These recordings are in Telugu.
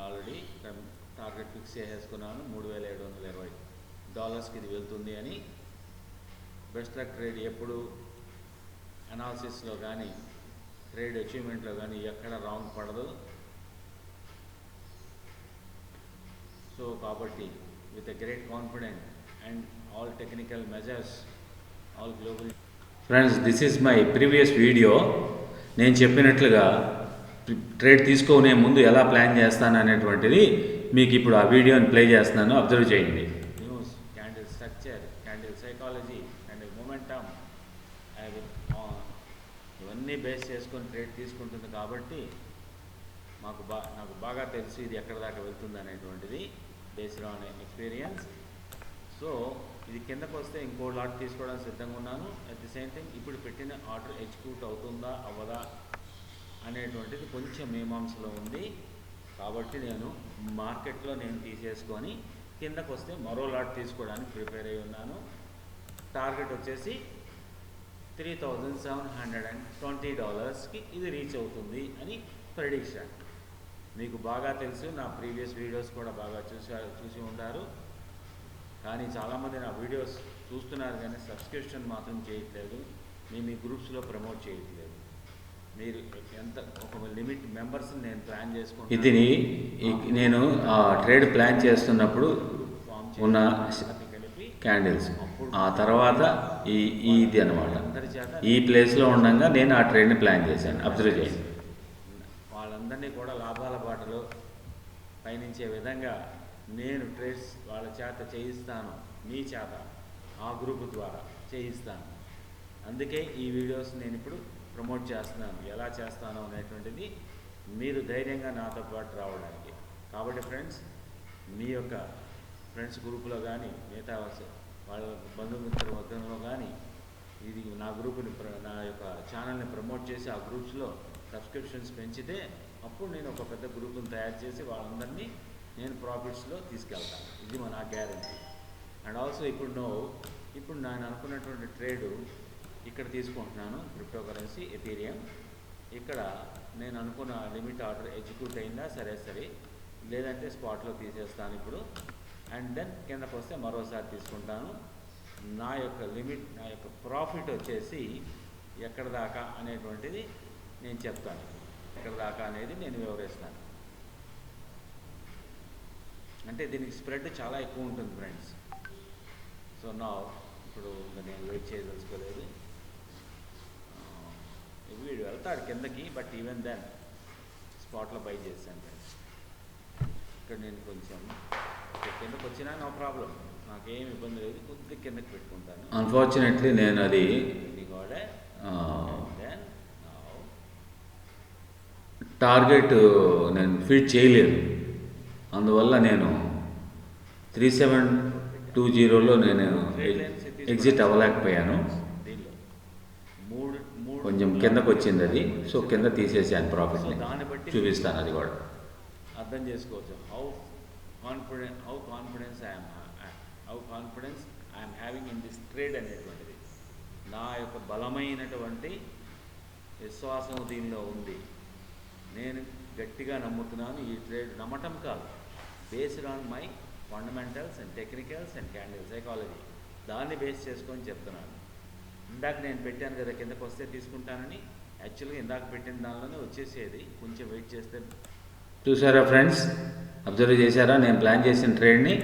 నేను ఆల్రెడీ టార్గెట్ ఫిక్స్ చేసేసుకున్నాను మూడు వేల ఏడు వందల ఇరవై డాలర్స్కి ఇది వెళ్తుంది అని. బెస్ట్ లక్ ట్రేడ్ ఎప్పుడు అనాలిసిస్లో కానీ ట్రేడ్ అచీవ్మెంట్లో కానీ ఎక్కడ రాంగ్ పడదు. సో కాబట్టి with a great confident and all technical measures all global. Friends this is my previous video. నేను చెప్పినట్లుగా ట్రేడ్ తీసుకోనే ముందు ఎలా ప్లాన్ చేస్తాను అనేటువంటిది మీకు ఇప్పుడు ఆ వీడియోని ప్లే చేస్తున్నాను. అబ్జర్వ్ చేయండి. News candle structure candle psychology candle momentum ఇవన్నీ బేస్ చేసుకొని ట్రేడ్ తీసుకుంటుంది కాబట్టి మాకు బా నాకు బాగా తెలుసు ఇది ఎక్కడ దాకా వెళ్తుంది అనేటువంటిది బేస్డ్ ఆన్ ఎక్స్పీరియన్స్. సో ఇది కిందకు వస్తే ఇంకో లాట్ తీసుకోవడానికి సిద్ధంగా ఉన్నాను. అట్ ది సేమ్ టైం ఇప్పుడు పెట్టిన ఆర్డర్ ఎగ్జిక్యూట్ అవుతుందా అవ్వదా అనేటువంటిది కొంచెం మీమాంసలో ఉంది. కాబట్టి నేను మార్కెట్లో నేను తీసేసుకొని కిందకు వస్తే మరో లాట్ తీసుకోవడానికి ప్రిపేర్ అయి ఉన్నాను. టార్గెట్ వచ్చేసి three thousand seven hundred and twenty డాలర్స్కి ఇది రీచ్ అవుతుంది అని ప్రెడిక్షన్. మీకు బాగా తెలుసు నా ప్రీవియస్ వీడియోస్ కూడా బాగా చూసి చూసి ఉంటారు. కానీ చాలామంది నా వీడియోస్ చూస్తున్నారు కానీ సబ్స్క్రిప్షన్ మాత్రం చేయట్లేదు. మేము మీ గ్రూప్స్లో ప్రమోట్ చేయట్లేదు. మీరు ఎంత ఒక లిమిట్ మెంబర్స్ నేను ప్లాన్ చేసుకుంటాను ఇది నేను ట్రేడ్ ప్లాన్ చేస్తున్నప్పుడు ఉన్న కలిపి క్యాండిల్స్. ఆ తర్వాత ఈ ఇది అనమాట ఈ ప్లేస్లో ఉండగా నేను ఆ ట్రేడ్ని ప్లాన్ చేశాను అబ్జర్వ్ చేయండి వాళ్ళందరినీ కూడా లాభాల బాటలో పయనించే విధంగా నేను ట్రేడ్స్ వాళ్ళ చేత చేయిస్తాను మీ చేత ఆ గ్రూప్ ద్వారా చేయిస్తాను. అందుకే ఈ వీడియోస్ నేను ఇప్పుడు ప్రమోట్ చేస్తున్నాను. ఎలా చేస్తాను అనేటువంటిది మీరు ధైర్యంగా నాతో పాటు రావడానికి. కాబట్టి ఫ్రెండ్స్ మీ యొక్క ఫ్రెండ్స్ గ్రూపులో కానీ మిగతా వాళ్ళ బంధుమిత్ర వర్గంలో కానీ ఇది నా గ్రూప్ని నా యొక్క ఛానల్ని ప్రమోట్ చేసి ఆ గ్రూప్స్లో సబ్స్క్రిప్షన్స్ పెంచితే అప్పుడు నేను ఒక పెద్ద గ్రూప్ని తయారు చేసి వాళ్ళందరినీ నేను ప్రాఫిట్స్లో తీసుకెళ్తాను. ఇది మన గ్యారంటీ. అండ్ ఆల్సో ఇప్పుడు నో ఇప్పుడు నేను అనుకున్నటువంటి ట్రేడు ఇక్కడ తీసుకుంటున్నాను క్రిప్టో కరెన్సీ ఎథీరియం ఇక్కడ నేను అనుకున్న లిమిట్ ఆర్డర్ ఎగ్జిక్యూట్ అయిందా? సరే సరే. లేదంటే స్పాట్లో తీసేస్తాను ఇప్పుడు. అండ్ దెన్ కిందకు వస్తే మరోసారి తీసుకుంటాను. నా యొక్క లిమిట్ నా యొక్క ప్రాఫిట్ వచ్చేసి ఎక్కడ దాకా అనేటువంటిది నేను చెప్తాను. ఎక్కడ దాకా అనేది నేను వివరిస్తాను. అంటే దీనికి స్ప్రెడ్ చాలా ఎక్కువ ఉంటుంది ఫ్రెండ్స్ సో నా ఇప్పుడు నేను వెయిట్ చేయదలుచుకోలేదు. వీడు వెళ్తాడు కిందకి బట్ ఈవెన్ దెన్ స్పాట్లో బై చేశాను. ఇక్కడ నేను కొంచెం కిందకు వచ్చినా నో ప్రాబ్లం నాకేం ఇబ్బంది లేదు కొద్ది కిందకి పెట్టుకుంటాను. అన్ఫార్చునేట్లీ నేను అది టార్గెట్ నేను ఫిట్ చేయలేదు. అందువల్ల నేను త్రీ సెవెన్ టూ జీరోలో నేను ఎగ్జిట్ అవ్వలేకపోయాను. కొంచెం కిందకు వచ్చింది అది. సో కింద తీసేసాను ప్రాఫిట్ని చూపిస్తాను అది కూడా. అర్థం చేసుకోవచ్చు. How confident how confidence I'm how confidence I'm having in this trade అనేటువంటిది. నా యొక్క బలమైనటువంటి విశ్వాసం దీనిలో ఉంది. నేను గట్టిగా నమ్ముతున్నాను ఈ ట్రేడ్ నమ్మటం కాదు. Based on my fundamentals and technicals and candle psychology దాన్ని బేస్ చేసుకొని చెప్తున్నాను. ఇందాక నేను పెట్టాను కదా కిందకు వస్తే తీసుకుంటానని. యాక్చువల్గా ఇందాక పెట్టిన దానిలోనే వచ్చేసేది. కొంచెం వెయిట్ చేస్తే చూసారా ఫ్రెండ్స్? అబ్జర్వ్ చేశారా? నేను ప్లాన్ చేసిన ట్రైన్ని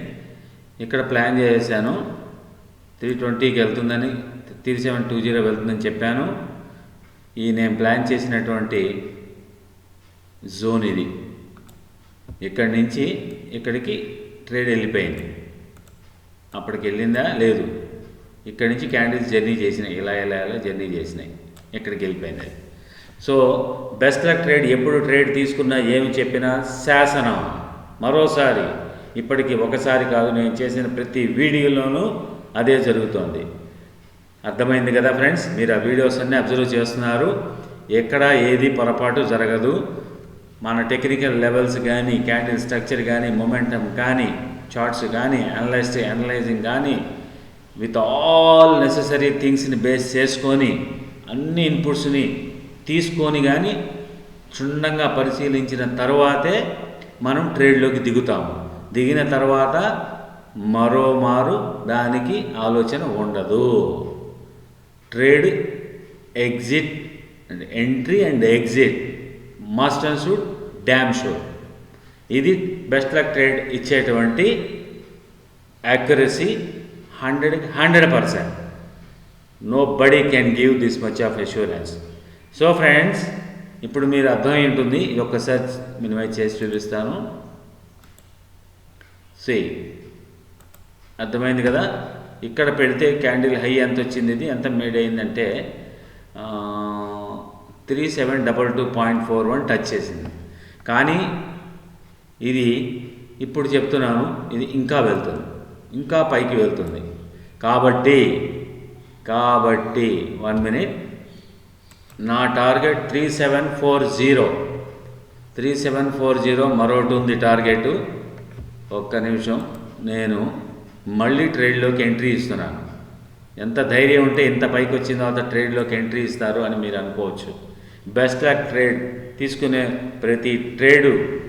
ఇక్కడ ప్లాన్ చేశాను త్రీ ట్వంటీకి వెళ్తుందని త్రీ సెవెన్ టూ జీరో వెళ్తుందని చెప్పాను. ఈ నేను ప్లాన్ చేసినటువంటి జోన్ ఇది. ఇక్కడి నుంచి ఇక్కడికి ట్రేడ్ వెళ్ళిపోయింది. అప్పటికి వెళ్ళిందా? లేదు. ఇక్కడి నుంచి క్యాండిల్స్ జర్నీ చేసినాయి. ఇలా ఇలా ఇలా జర్నీ చేసినాయి. ఇక్కడికి వెళ్ళిపోయింది అది సో బెస్ట్ లక్ ట్రేడ్ ఎప్పుడు ట్రేడ్ తీసుకున్నా ఏమి చెప్పినా శాసనం. మరోసారి ఇప్పటికి ఒకసారి కాదు నేను చేసిన ప్రతి వీడియోలోనూ అదే జరుగుతోంది. అర్థమైంది కదా ఫ్రెండ్స్? మీరు ఆ వీడియోస్ అన్నీ అబ్జర్వ్ చేస్తున్నారు. ఎక్కడ ఏది పొరపాటు జరగదు. మన టెక్నికల్ లెవెల్స్ కానీ క్యాండిల్ స్ట్రక్చర్ కానీ మొమెంటం కానీ చార్ట్స్ కానీ అనలైజ్ అనలైజింగ్ కానీ విత్ ఆల్ నెససరీ థింగ్స్ని బేస్ చేసుకొని అన్ని ఇన్పుట్స్ని తీసుకొని కానీ క్షుణ్ణంగా పరిశీలించిన తర్వాతే మనం ట్రేడ్లోకి దిగుతాము. దిగిన తర్వాత మరోమారు దానికి ఆలోచన ఉండదు. Trade exit and entry and exit must and should damn sure ఇది బెస్ట్ లక్ ట్రేడ్ ఇచ్చేటువంటి యాక్యురసీ హండ్రెడ్కి hundred percent. Nobody can give this much of assurance so friends ఇప్పుడు మీరు అర్థమై ఉంటుంది ఇది ఒక్కసారి మినిమైజ్ చేసి చూపిస్తాను. సి అర్థమైంది కదా? ఇక్కడ పెడితే క్యాండిల్ హై ఎంత వచ్చింది ఇది? ఎంత మేడ్ అయిందంటే three seven double two point four one touch చేసింది. కానీ ఇది ఇప్పుడు చెప్తున్నాను ఇది ఇంకా వెళ్తుంది. ఇంకా పైకి వెళ్తుంది. కాబట్టి కాబట్టి వన్ మినిట్ నా target three seven four zero three seven four zero మరొకటి ఉంది టార్గెట్ ఒక్క నిమిషం. నేను మళ్ళీ ట్రేడ్లోకి ఎంట్రీ ఇస్తున్నాను. ఎంత ధైర్యం ఉంటే ఇంత పైకి వచ్చిన తర్వాత ట్రేడ్లోకి ఎంట్రీ ఇస్తారు అని మీరు అనుకోవచ్చు. బెస్ట్ లక్ ట్రేడ్ తీసుకునే ప్రతి ట్రేడు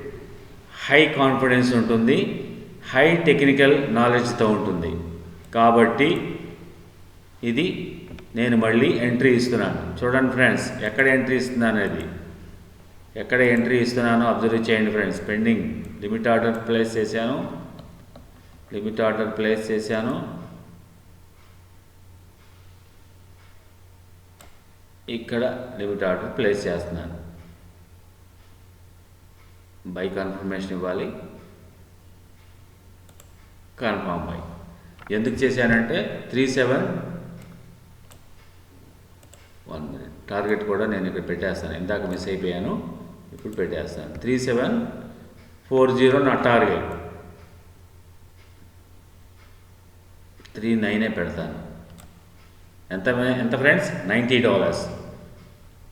హై కాన్ఫిడెన్స్ ఉంటుంది. హై టెక్నికల్ నాలెడ్జ్తో ఉంటుంది. కాబట్టి ఇది నేను మళ్ళీ ఎంట్రీ ఇస్తున్నాను. చూడండి ఫ్రెండ్స్ ఎక్కడ ఎంట్రీ ఇస్తున్నాను అది ఎక్కడ ఎంట్రీ ఇస్తున్నానో అబ్జర్వ్ చేయండి friends. Pending limit order place చేశాను. లిమిట్ ఆర్డర్ ప్లేస్ చేశాను. ఇక్కడ లిమిట్ ఆర్డర్ ప్లేస్ చేస్తున్నాను. బై కన్ఫర్మేషన్ ఇవ్వాలి. Confirm buy. ఎందుకు చేశానంటే three seven one minute. Target కూడా నేను ఇక్కడ పెట్టేస్తాను. ఇందాక మిస్ అయిపోయాను. ఇప్పుడు పెట్టేస్తాను. త్రీ సెవెన్ ఫోర్ జీరో నా టార్గెట్. త్రీ నైనే పెడతాను. ఎంత ఎంత ఫ్రెండ్స్? Ninety dollars.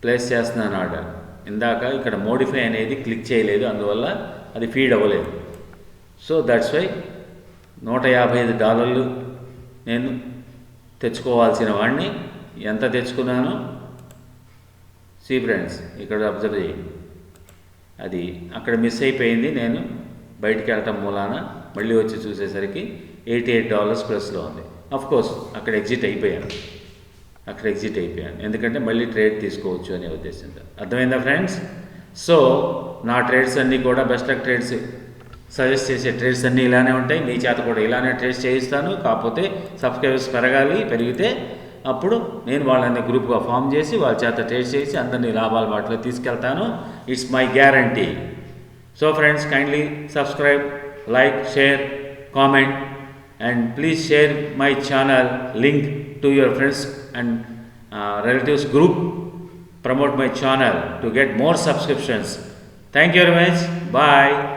ప్లేస్ చేస్తున్నాను ఆర్డర్. ఇందాక ఇక్కడ మోడిఫై అనేది క్లిక్ చేయలేదు. అందువల్ల అది ఫీడ్ అవ్వలేదు. సో దట్స్ వై నూట యాభై ఐదు డాలర్లు నేను తెచ్చుకోవాల్సిన వాడిని ఎంత తెచ్చుకున్నాను? సి ఫ్రెండ్స్ ఇక్కడ అబ్జర్వ్ చేయండి అది అక్కడ మిస్ అయిపోయింది. నేను బయటికి వెళ్ళటం మూలాన మళ్ళీ వచ్చి చూసేసరికి ఎయిటీ ఎయిట్ డాలర్స్ ప్లస్లో ఉంది. అఫ్ కోర్స్ అక్కడ ఎగ్జిట్ అయిపోయాను. అక్కడ ఎగ్జిట్ అయిపోయాను. ఎందుకంటే మళ్ళీ ట్రేడ్ తీసుకోవచ్చు అనే ఉద్దేశంతో. అర్థమైందా ఫ్రెండ్స్? సో నా ట్రేడ్స్ అన్నీ కూడా బెస్ట్ ఆఫ్ ట్రేడ్స్ సజెస్ట్ చేసే ట్రేడ్స్ అన్నీ ఇలానే ఉంటాయి. మీ చేత కూడా ఇలానే ట్రేడ్స్ చేయిస్తాను. కాకపోతే సబ్స్క్రైబర్స్ పెరగాలి పెరిగితే అప్పుడు నేను వాళ్ళని గ్రూప్గా ఫామ్ చేసి వాళ్ళ చేత ట్రేడ్ చేసి అందరినీ లాభాల బాటలో తీసుకెళ్తాను. It's my guarantee. So friends kindly subscribe like share comment and please share my channel link to your friends and relatives relatives group. Promote my channel to get more subscriptions. Thank you very much. Bye.